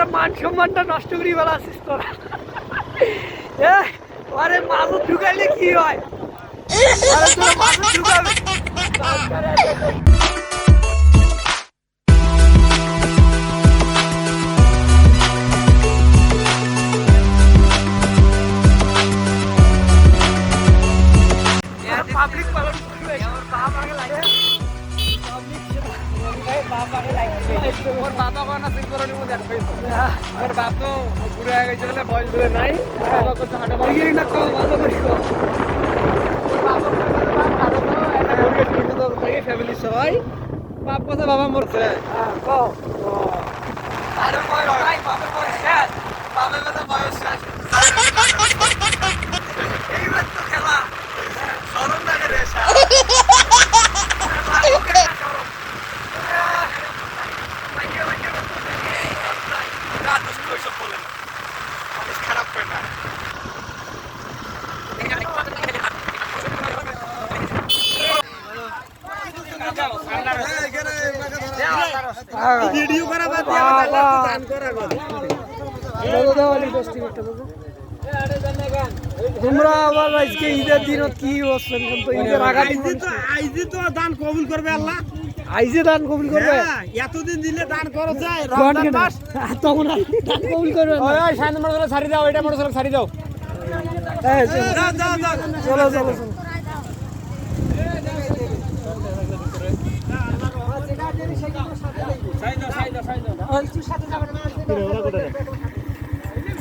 আমাদের মান সম্মানটা নষ্ট করি বেলা আসিস তোরা। আরে মালু ঢুকাইলে কি হয়? পাবলিক ওর বাবা আছে করনি মধ্যে আর পেয়েছে ওর বাপ তো হয়ে গেছে বলে বয়স ধরে নাই বাবা করতে হাঁটা বাড়ি এই না কম ভালো করে কর। ফ্যামিলি সবাই বাপ কথা বাবা মরছে হ্যাঁ, বয়স নাই, বাপের বয়স শেষ। বাপের বেলা বয়স শেষ। এইবার তো খেলা। শরম লাগে রে, শালা। ভাইয়া, ভাইয়া, না, দোস্ত, ওইসব বলে না। মানুষ খারাপ করে না। ভিডিও করা বাদ দিয়ে। আমাদের দান করা গো দাদা, দাও, অনেক দোস্তি করতে দাদা। তোমরা আবার আজকে ঈদের দিন কি বসছেন কিন্তু ঈদের আইজি তো দান কবুল করবে আল্লাহ। আইজে দান কবুল করবে? হ্যাঁ, এতদিন দিলে দান করো যায়। রমজান মাস। তখন দান কবুল করবে ওই ওই মোটরসাইকেল ছাড়ি দাও এটা মোটরসাইকেল ছাড়ি দাও। চলো। চলো চলো।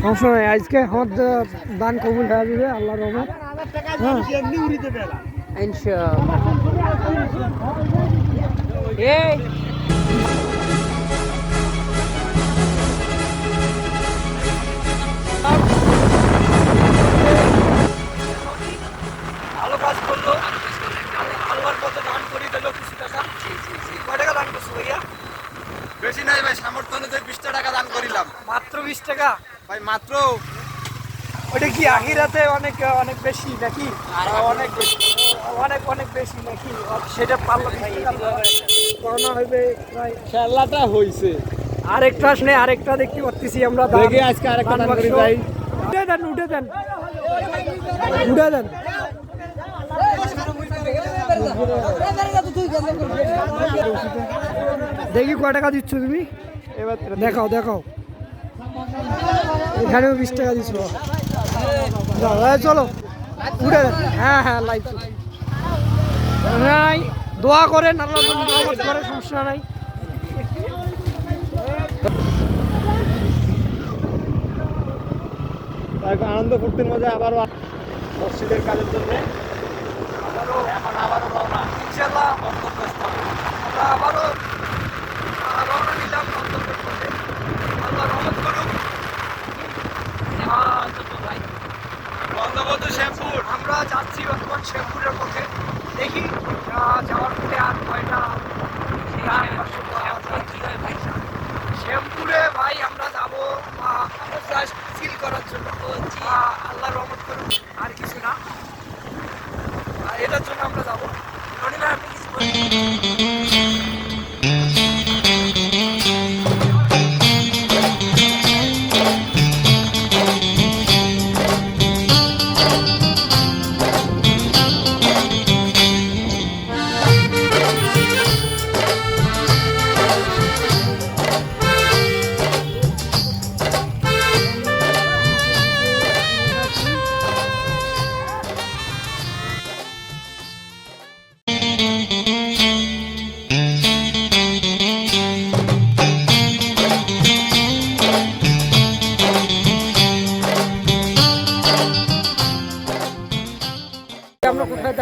সমস্যা নাই আজকে আমার দান কবুল হয়ে যাবে আল্লাহ রহমান হ্যাঁ। ইনশাআল্লাহ। এই। বিশ টাকা। ভাই মাত্র? ওটা কি আহিরাতে অনেক অনেক বেশি নাকি? অনেক বেশি অনেক অনেক বেশি নাকি? সেটা পারল করোনা হইবে প্রায়। খেলাটা হইছে। আরেকটা আসলে আরেকটা দেখতে পাচ্ছি আমরা। দেখি আজকে আরেকটা দান করি। যাই। উঠে দেন উঠে দেন। উঠে দেন। দেখি কয় টাকা দিচ্ছ তুমি? এবার দেখাও দেখাও। এখানেও বিশ টাকা যাও, চলো উঠে হ্যাঁ হ্যাঁ লাইভ নাই দোয়া যেন করে সমস্যা নাই। আনন্দ ফুর্তির মধ্যে আবারও মসজিদের কাজের জন্য। আবারও এখন আবারও ইনশাল্লাহ আবারও আমরা যাচ্ছি বর্তমান শ্যামপুরের পথে দেখি যাওয়ার পথে আর কয়টা হয় ভাই শ্যামপুরে ভাই আমরা যাব সিল করার জন্য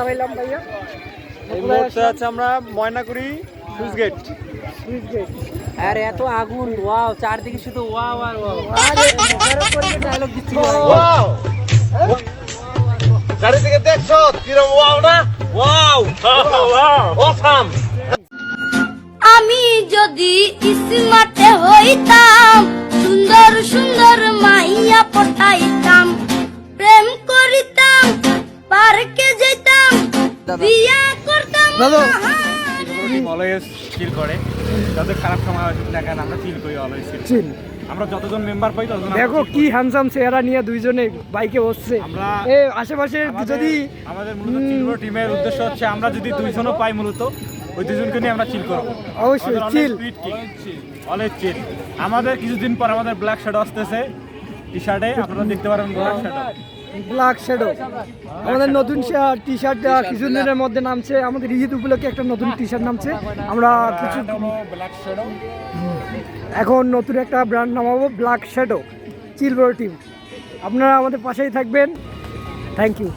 কোথায় ভাইয়া। এই মুহূর্তে আছে আমরা Maynaguri switch gate. Switch gate. আরে এত আগুন ওয়াও চারদিকে শুধু ওয়াও আর ওয়াও। আরে পরিবেশ। ডায়লগ দিচ্ছি। গাড়ি থেকে দেখছ কিরম ওয়াও না? ওয়াও! অসাম! আমি যদি স্মার্টে হইতাম সুন্দর সুন্দর মাইয়া পটাইতাম দাদু। অলওয়েজ ফিল করে। যত খারাপ সময় আসুক না কেন আমরা ফিল করি অলওয়েজ ফিল আমরা যতজন মেম্বার পাই ততজন দেখো কি হ্যান্ডসাম চেহারা নিয়ে দুইজনে বাইকে বসছে। আমরা- আশেপাশে যদি আমাদের মূলত চিলবো টিমের উদ্দেশ্য হচ্ছে আমরা যদি দুইজনও পাই মূলত ওই দুজনকে নিয়ে আমরা চিল করব। অবশ্যই, chill। অনেক চিল আমাদের কিছুদিন পর আমাদের ব্ল্যাক শ্যাডো আসতেছে টি শার্টে আপনারা দেখতে পারেন ব্ল্যাক শ্যাডো ব্ল্যাক শ্যাডো আমাদের নতুন টি শার্ট কিছুদিনের মধ্যে নামছে। আমাদের ঈদ উপলক্ষে একটা নতুন টি শার্ট নামছে। আমরা কিছু এখন নতুন একটা ব্র্যান্ড নামাবো ব্ল্যাক শ্যাডো চিলবর টিম আপনারা আমাদের পাশেই থাকবেন। Thank you